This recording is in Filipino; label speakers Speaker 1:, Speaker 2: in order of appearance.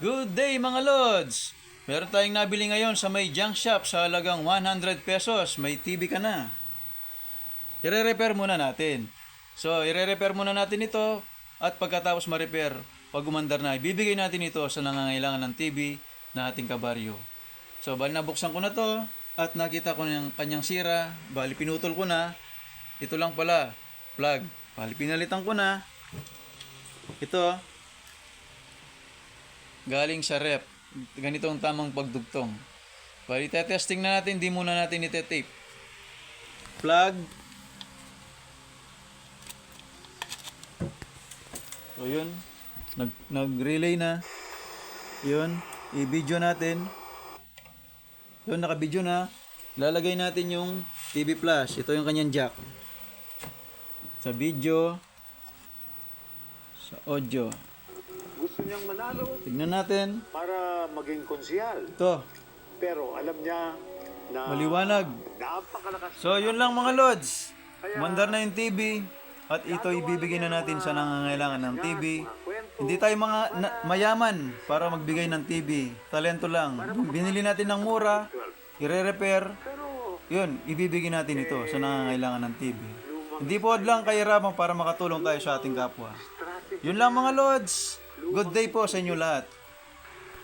Speaker 1: Good day mga Lods! Meron tayong nabili ngayon sa may junk shop sa halagang 100 pesos. May TV ka na. Ire-repair muna natin. So, ire-repair muna natin ito at pagkatapos ma-repair, pag umandar na, ibibigay natin ito sa nangangailangan ng TV na ating kabaryo. So, bali nabuksan ko na to at nakita ko yung kanyang sira. Bali pinutol ko na. Ito lang pala, plug. Bali pinalitan ko na. Ito, galing sa rep. Ganito ang tamang pagdugtong. Bali, testing na natin, di muna natin ite-tape. Plug. So, yun. Nag, nag-relay na. Yun. I-video natin. Yun, naka-video na. Lalagay natin yung TV flash. Ito yung kanyang jack. Sa video. Sa audio.
Speaker 2: Gusto niyang manalo
Speaker 1: Tignan natin.
Speaker 2: para maging konsyal.
Speaker 1: Ito.
Speaker 2: Pero alam niya na
Speaker 1: Maliwanag.
Speaker 2: napakalakas
Speaker 1: So, yun lang mga lods. Mandar na yung TV. At ito ibibigay na natin sa nangangailangan ng TV. Hindi tayo mga na- mayaman para magbigay ng TV. Talento lang. Binili natin ng mura. Ire-repair. Yun, ibibigay natin ito sa nangangailangan ng TV. Hindi po lang kahirapan para makatulong tayo sa ating kapwa. Yun lang mga lods. Good day po sa inyo lahat.